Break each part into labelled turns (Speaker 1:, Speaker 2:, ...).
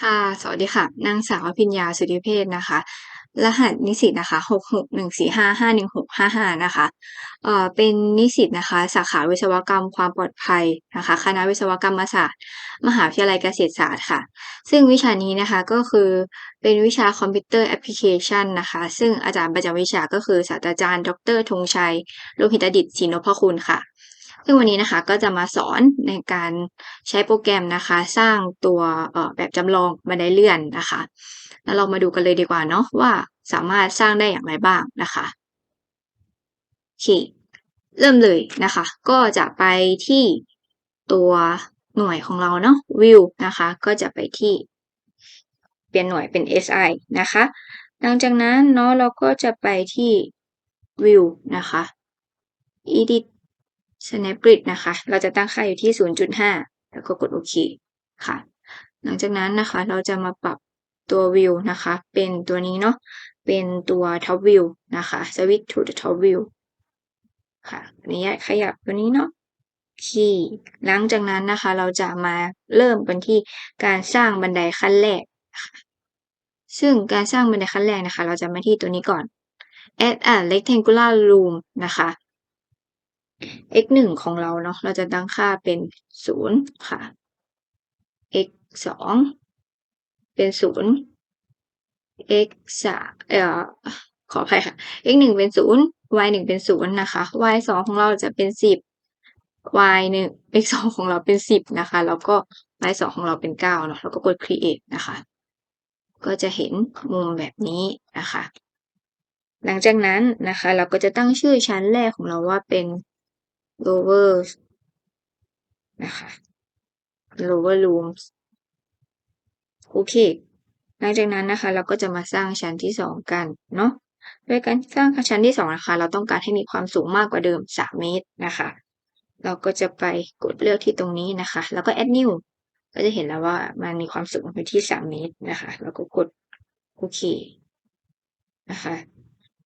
Speaker 1: ค่ะ สวัสดีค่ะ นางสาวอภิญญา สุทธิเพชรนะคะ รหัสนิสิตนะคะ661455165นะคะ เอ่อ เป็นนิสิตนะคะ สาขาวิศวกรรมความปลอดภัยนะคะ คณะวิศวกรรมศาสตร์ มหาวิทยาลัยเกษตรศาสตร์ค่ะ ซึ่งวิชานี้นะคะก็คือเป็นวิชาคอมพิวเตอร์แอปพลิเคชันนะคะ ซึ่งอาจารย์ประจำวิชาก็คือศาสตราจารย์ ดร.ธงชัยโลหิตดิษฐ์ศรีนพคุณค่ะ ซึ่งวันนี้นะคะก็จะมาสอนในการใช้โปรแกรมนะคะ สร้างตัวแบบจำลองบันไดเลื่อนนะคะ แล้วเรามาดูกันเลยดีกว่าเนาะว่าสามารถสร้างได้อย่างไรบ้างนะคะโอเคเริ่มเลยนะคะ ก็จะไปที่ตัวหน่วยของเราเนาะ View นะคะ ก็จะไปที่เปลี่ยนหน่วยเป็น SI นะคะ หลังจากนั้นเนาะเราก็จะไปที่ View นะคะ Edit Snap Grid นะคะ เราจะตั้งค่าอยู่ที่ 0.5 แล้วก็กดโอเคค่ะ หลังจากนั้นนะคะเราจะมาปรับตัว View นะคะ เป็นตัวนี้เนาะ เป็นตัว Top View นะคะ Switch to the Top View ค่ะอนุญาตขยับตัวนี้เนาะโอเคหลังจากนั้นนะคะ เราจะมาเริ่มกันที่การสร้างบันไดขั้นแรก ซึ่งการสร้างบันไดขั้นแรกนะคะ เราจะมาที่ตัวนี้ก่อน Add a rectangular room นะคะ x 1ของเราเนาะเราจะตั้งค่าเป็น 0 ค่ะ x 2เป็น 0 x 3เอ่อขออภัยค่ะ x 1เป็น 0 y 1เป็น 0 นะคะ y 2ของเราจะเป็น 10 y 1 x 2ของเราเป็น 10 นะคะ แล้วก็ y 2ของเราเป็น 9 เนาะแล้วก็กด create นะคะ ก็จะเห็นมุมแบบนี้นะคะหลังจากนั้นนะคะ เราก็จะตั้งชื่อชั้นแรกของเราว่าเป็น lower นะคะ lower rooms โอเค หลังจากนั้นนะคะ เราก็จะมาสร้างชั้นที่2กันเนาะโดยการสร้างชั้นที่2นะคะ เราต้องการให้มีความสูงมากกว่าเดิม 3 เมตรนะคะ เราก็จะไปกดเลือกที่ตรงนี้นะคะ แล้วก็ add new ก็จะเห็นแล้วว่ามันมีความสูงอยู่ที่ 3 เมตรนะคะ แล้วก็กดโอเคนะคะ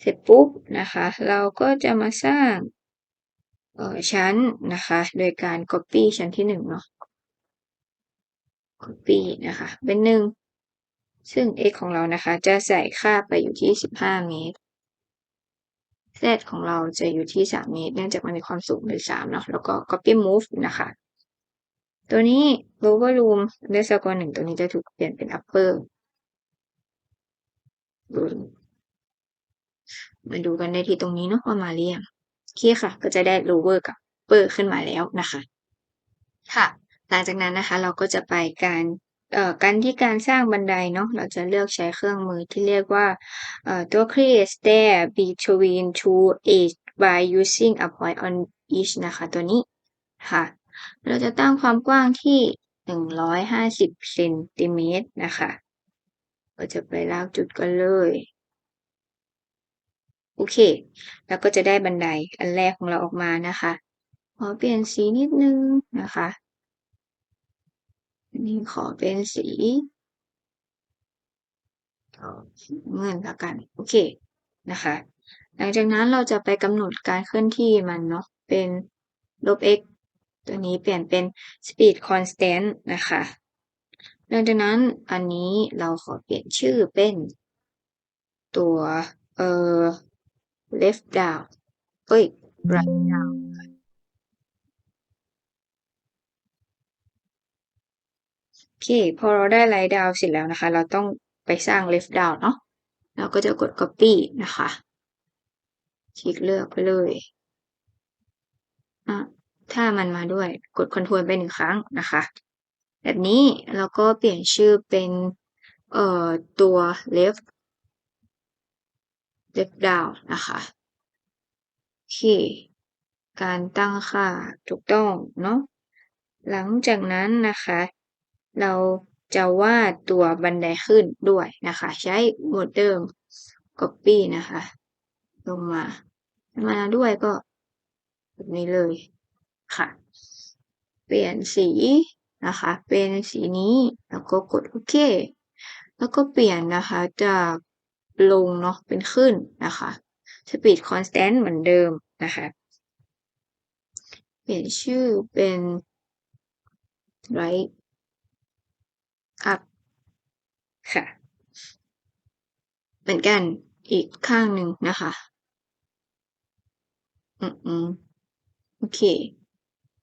Speaker 1: เสร็จปุ๊บนะคะ เราก็จะมาสร้าง ชั้นนะคะ โดยการ copy ชั้นที่1เนาะ copy นะคะ เป็น1ซึ่ง x ของเรานะคะ จะใส่ค่าไปอยู่ที่15เมตร z ของเราจะอยู่ที่3เมตร เนื่องจากมันมีความสูงเป็น3เนาะ แล้วก็ copy move นะคะ ตัวนี้ lower room underscore 1ตัวนี้จะถูกเปลี่ยนเป็น upper มาดูกันได้ที่ตรงนี้เนาะว่ามาหรือยัง โอเคค่ะ ก็จะได้ lower กับ upper ขึ้นมาแล้วนะคะ ค่ะ หลังจากนั้นนะคะ เราก็จะไปการเอ่อการที่การสร้างบันไดเนาะเราจะเลือกใช้เครื่องมือที่เรียกว่าเอ่อตัว create stair between two edge by using a point on each นะคะ ตัวนี้ค่ะ เราจะตั้งความกว้างที่ 150เซนติเมตรนะคะ ก็จะไปลากจุดกันเลย โอเค แล้วก็จะได้บันไดอันแรกของเราออกมานะคะขอเปลี่ยนสีนิดนึงนะคะนนี้ขอเป็นสีเอ่อสีน้ำเงินล้วกัน โอเคนะคะ หลังจากนั้นเราจะไปกำหนดการเคลื่อนที่มันเนาะเป็นลบ x ตัวนี้เปลี่ยนเป็น speed constant นะคะ หลังจากนั้นอันนี้เราขอเปลี่ยนชื่อเป็นตัวเอ่อ left down เอ๊ย right down โอเค พอเราได้ right down เสร็จแล้วนะคะ เราต้องไปสร้าง left down เนาะเราก็จะกด copy นะคะ คลิกเลือกไปเลยอ่าถ้ามันมาด้วยกด control ไป1ครั้งนะคะ แบบนี้เราก็เปลี่ยนชื่อเป็นเอ่อตัว left left down นะคะ โอเค การตั้งค่าถูกต้องเนาะ หลังจากนั้นนะคะ เราจะวาดตัวบันไดขึ้นด้วยนะคะ ใช้โหมดเดิม copy นะคะ ลงมา มาด้วยก็แบบนี้เลยค่ะ เปลี่ยนสีนะคะ เป็นสีนี้ แล้วก็กดโอเค แล้วก็เปลี่ยนนะคะจาก ลงเนาะเป็นขึ้นนะคะสปีดคอนสแตนต์เหมือนเดิมนะคะเปลี่ยนชื่อเป็น right up ค่ะ เหมือนกันอีกข้างหนึ่งนะคะ อืมอืมโอเค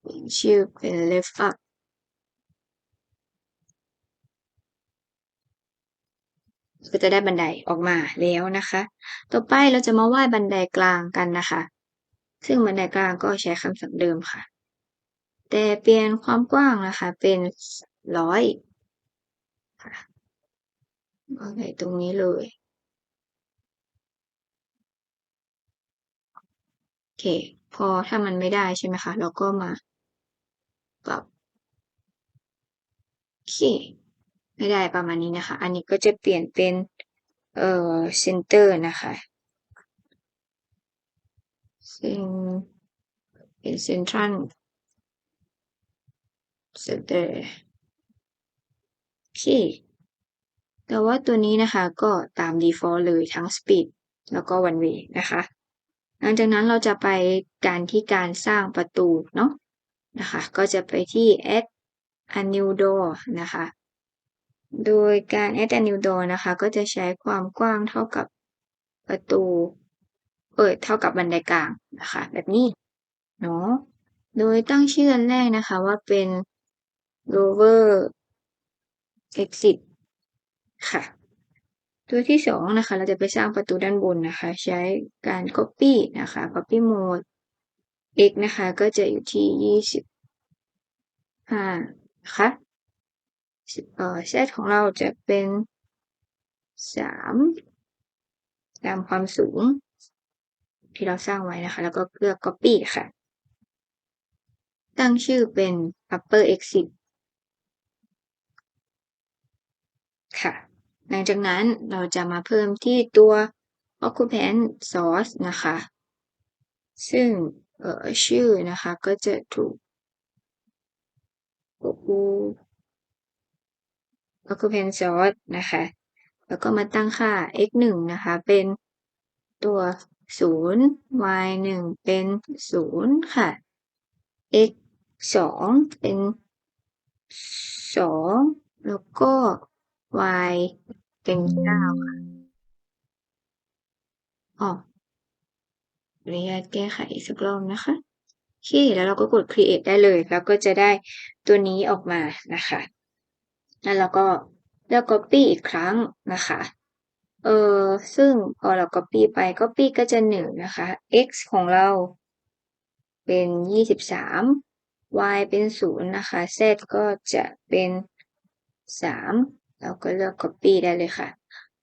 Speaker 1: เปลี่ยนชื่อเป็น left up ก็จะได้บันไดออกมาแล้วนะคะ ต่อไปเราจะมาไหว้บันไดกลางกันนะคะ ซึ่งบันไดกลางก็ใช้คำสั่งเดิมค่ะ แต่เปลี่ยนความกว้างนะคะ เป็นร้อยค่ะวางไว้ตรงนี้เลยโอเค พอถ้ามันไม่ได้ใช่ไหมคะ เราก็มาปรับโอเค ไม่ได้ประมาณนี้นะคะ อันนี้ก็จะเปลี่ยนเป็นเอ่อ center นะคะซึ่งเป็น central center โอเค แต่ว่าตัวนี้นะคะก็ตาม default เลยทั้ง speed แล้วก็ one way นะคะ หลังจากนั้นเราจะไปการที่การสร้างประตูเนาะนะคะ ก็จะไปที่ add a new door นะคะ โดยการ add a new door นะคะ ก็จะใช้ความกว้างเท่ากับประตูเอ่อเท่ากับบันไดกลางนะคะ แบบนี้เนาะโดยตั้งชื่ออันแรกนะคะว่าเป็น lower exit ค่ะ ตัวที่สองนะคะ เราจะไปสร้างประตูด้านบนนะคะ ใช้การ copy นะคะ copy mode x นะคะ ก็จะอยู่ที่ยี่สิบห้านะคะ เอ่อ z ของเราจะเป็นสามตามความสูง ที่เราสร้างไว้นะคะ แล้วก็เลือก copy ค่ะ ตั้งชื่อเป็น upper exit ค่ะ หลังจากนั้นเราจะมาเพิ่มที่ตัว occupant source นะคะ ซึ่งชื่อนะคะก็จะถูก occupant source นะคะ แล้วก็มาตั้งค่า x หนึ่งนะคะ เป็นตัวศูนย์ y หนึ่งเป็นศูนย์ค่ะ x สองเป็นสองแล้วก็ y เป็นเก้าค่ะอ๋อขออนุญาตแก้ไขอีกสักรอบนะคะ โอเค แล้วเราก็กด create ได้เลย แล้วก็จะได้ตัวนี้ออกมานะคะ แล้วเราก็เลือก copy อีกครั้งนะคะ เออซึ่งพอเรา copy ไป copy ก็จะหนึ่งนะคะ x ของเราเป็นยี่สิบสาม y เป็นศูนย์นะคะ z ก็จะเป็นสามเราก็เลือก copy ได้เลยค่ะ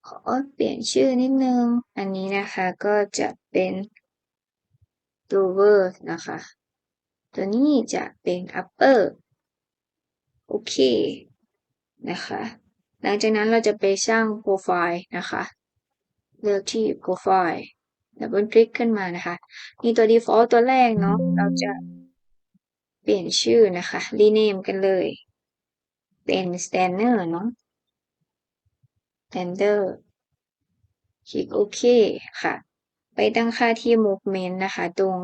Speaker 1: ขอเปลี่ยนชื่อนิดนึง อันนี้นะคะก็จะเป็น lower นะคะ ตัวนี้จะเป็น upper โอเค นะคะ หลังจากนั้นเราจะไปสร้างโปรไฟล์นะคะ เลือกที่โปรไฟล์ดับเบิลคลิกขึ้นมานะคะ มีตัว default ตัวแรกเนาะ เราจะเปลี่ยนชื่อนะคะ rename กันเลย เป็น standard เนาะ standard คลิกโอเคค่ะ ไปตั้งค่าที่ movement นะคะ ตรง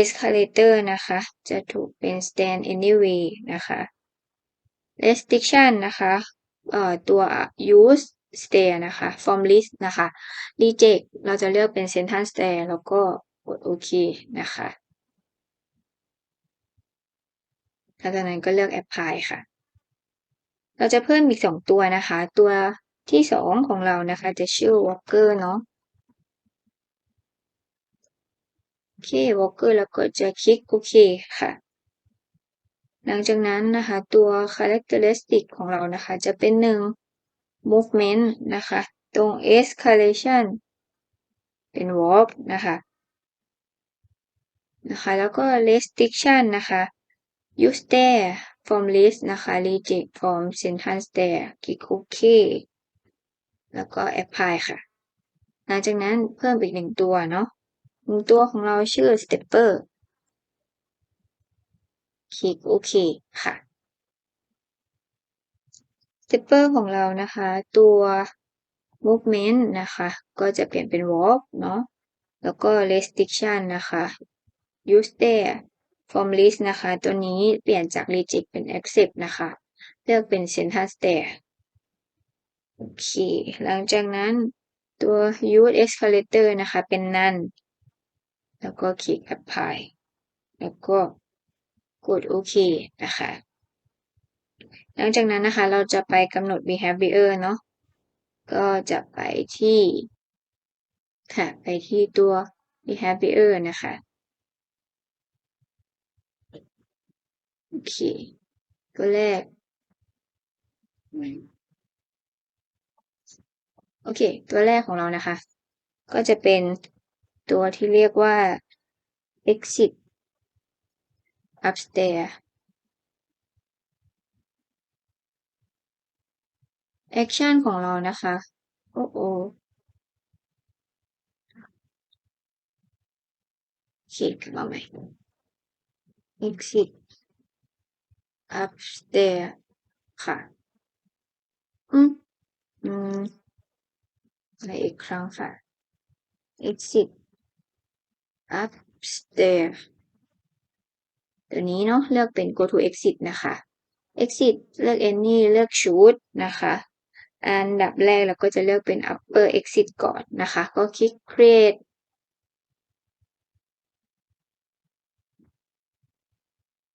Speaker 1: escalator นะคะ จะถูกเป็น stand anyway นะคะ restriction นะคะเอ่อตัว use stair นะคะ from list นะคะ reject เราจะเลือกเป็น central stair แล้วก็กดโอเคนะคะหลังจากนั้นก็เลือก apply ค่ะ เราจะเพิ่มอีกสองตัวนะคะ ตัวที่สองของเรานะคะ จะชื่อ walker เนาะโอเค walker แล้วก็จะคลิกโอเคค่ะ หลังจากนั้นนะคะตัว characteristic ของเรานะคะจะเป็นหนึ่ง movement นะคะตรง escalation เป็น walk นะคะนะคะแล้วก็ restriction นะคะ use stair from list นะคะ reject from central stair คลิกโอเคแล้วก็ apply ค่ะ หลังจากนั้นเพิ่มอีกหนึ่งตัวเนาะหนึ่งตัวของเราชื่อ stepper คลิกโอเคค่ะ stepper ของเรานะคะ ตัว movement นะคะ ก็จะเปลี่ยนเป็น walk เนาะแล้วก็ restriction นะคะ use stair form list นะคะ ตัวนี้เปลี่ยนจาก reject เป็น accept นะคะ เลือกเป็น central stair โอเค หลังจากนั้นตัว use escalator นะคะ เป็น none แล้วก็คลิก apply แล้วก็ กดโอเคนะคะ หลังจากนั้นนะคะเราจะไปกำหนด behavior เนาะก็จะไปที่ค่ะไปที่ตัว behavior นะคะ โอเค ตัวแรก โอเค ตัวแรกของเรานะคะ ก็จะเป็นตัวที่เรียกว่า exit upstairs action ของเรานะคะ โอ้โอโอเคกลับมาใหม่ exit upstairs ค่ะ อืม อืมอะไรอีกครั้งค่ะ exit upstairs ตัวนี้เนาะเลือกเป็น go to exit นะคะ exit เลือก any เลือก shoot นะคะอันดับแรกเราก็จะเลือกเป็น upper exit ก่อนนะคะ ก็คลิก create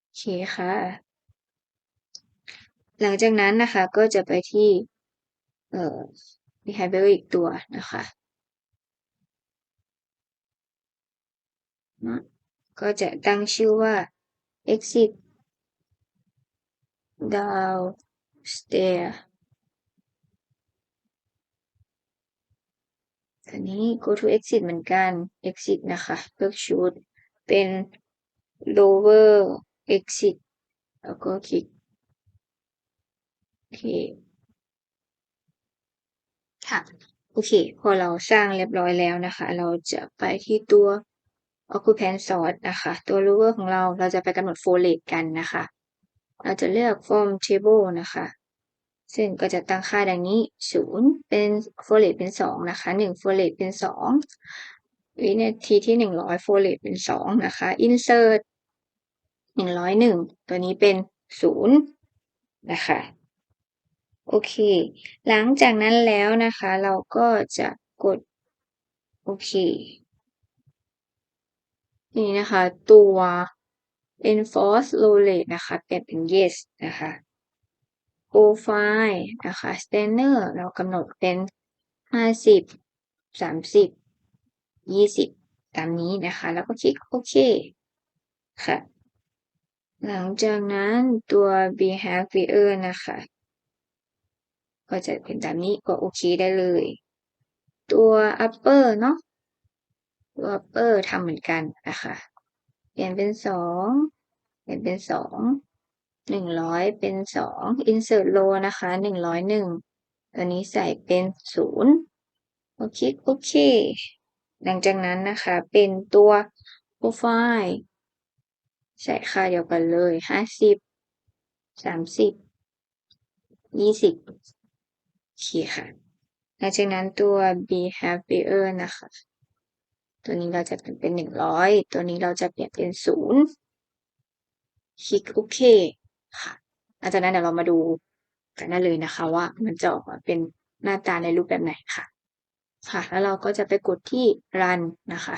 Speaker 1: โอเคค่ะ หลังจากนั้นนะคะก็จะไปที่เอ่อ behavior อีกตัวนะคะก็จะตั้งชื่อว่า exit downstairs อันนี้ go to exit เหมือนกัน exit นะคะเลือก shoot เป็น lower exit แล้วก็คลิกโอเคค่ะ โอเค พอเราสร้างเรียบร้อยแล้วนะคะ เราจะไปที่ตัว occupant source นะคะ ตัว lower ของเราเราจะไปกำหนด flow rate กันนะคะ เราจะเลือก form table นะคะ ซึ่งก็จะตั้งค่าดังนี้ 0 เป็น flow rate เป็น 2 นะคะ 1 flow rate เป็น 2 วินาทีที่ 100 flow rate เป็น 2 นะคะ insert 101 ตัวนี้เป็น 0 นะคะโอเค หลังจากนั้นแล้วนะคะ เราก็จะกด โอเค นี่นะคะ ตัว enforce low rate นะคะ เปลี่ยนเป็น yes นะคะ profile นะคะ standard เรากำหนดเป็น 50 30 20 ตามนี้นะคะ แล้วก็คลิกโอเคค่ะ หลังจากนั้นตัว behavior นะคะ ก็จะเป็นตามนี้ก็โอเคได้เลย ตัว upper เนาะ ตัว upper ทำเหมือนกันนะคะเปลี่ยนเป็น2เปลี่ยนเป็น2 100เป็น2 insert low นะคะ101ตัวนี้ใส่เป็น0โอเคโอเค หลังจากนั้นนะคะ เป็นตัว profile ใส่ค่าเดียวกันเลย50 30 20โอเคค่ะหลังจากนั้นตัว behavior นะคะ ตัวนี้เราจะเปลี่ยนเป็นหนึ่งร้อยตัวนี้เราจะเปลี่ยนเป็นศูนย์คลิกโอเคค่ะหลังจากนั้นเดี๋ยวเรามาดูกันได้เลยนะคะ ว่ามันจะออกมาเป็นหน้าตาในรูปแบบไหนค่ะ ค่ะ แล้วเราก็จะไปกดที่ run นะคะ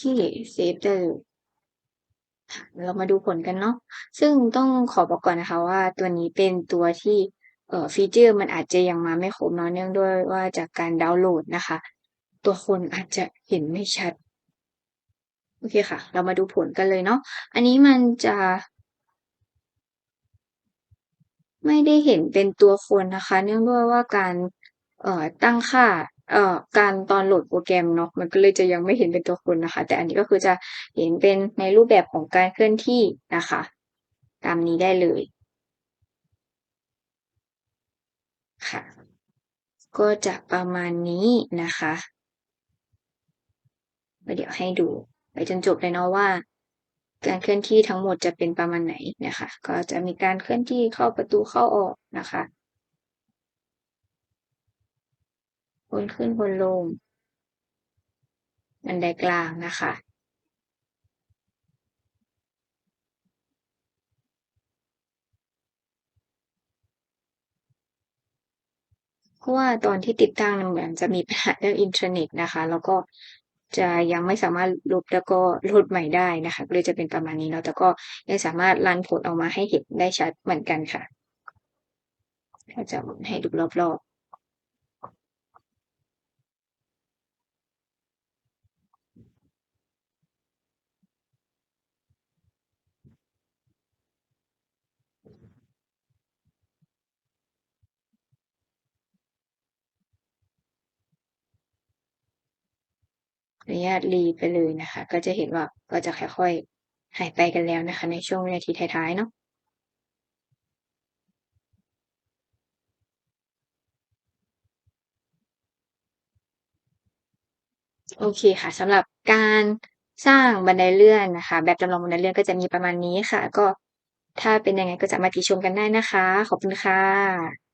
Speaker 1: ที่เซฟได้เลยค่ะเรามาดูผลกันเนาะซึ่งต้องขอบอกก่อนนะคะว่าตัวนี้เป็นตัวที่เอ่อฟีเจอร์มันอาจจะยังมาไม่ครบเนาะเนื่องด้วยว่าจากการดาวน์โหลดนะคะ ตัวคนอาจจะเห็นไม่ชัด โอเคค่ะ เรามาดูผลกันเลยเนาะอันนี้มันจะ ไม่ได้เห็นเป็นตัวคนนะคะ เนื่องด้วยว่าการเอ่อตั้งค่า เอ่อการตอนโหลดโปรแกรมเนาะมันก็เลยจะยังไม่เห็นเป็นตัวคนนะคะ แต่อันนี้ก็คือจะเห็นเป็นในรูปแบบของการเคลื่อนที่นะคะ ตามนี้ได้เลยค่ะ ก็จะประมาณนี้นะคะเดี๋ยวให้ดูไปจนจบเลยเนาะว่า การเคลื่อนที่ทั้งหมดจะเป็นประมาณไหนนะคะ ก็จะมีการเคลื่อนที่เข้าประตูเข้าออกนะคะ วนขึ้นวนลง บันไดกลางนะคะ เพราะว่าตอนที่ติดตั้งเหมือนจะมีปัญหาเรื่องอินเทอร์เน็ตนะคะ แล้วก็จะยังไม่สามารถลบแล้วก็ลดใหม่ได้นะคะก็เลยจะเป็นประมาณนี้เนาะแต่ก็ยังสามารถรันผลออกมาให้เห็นได้ชัดเหมือนกันค่ะก็จะหมุนให้ดูรอบๆ อนุญาตรีไปเลยนะคะ ก็จะเห็นว่าก็จะค่อยๆหายไปกันแล้วนะคะ ในช่วงวินาทีท้ายๆเนาะโอเคค่ะสำหรับการสร้างบันไดเลื่อนนะคะ แบบจำลองบันไดเลื่อนก็จะมีประมาณนี้ค่ะ ก็ถ้าเป็นยังไงก็สามาติชมกันได้นะคะ ขอบคุณค่ะ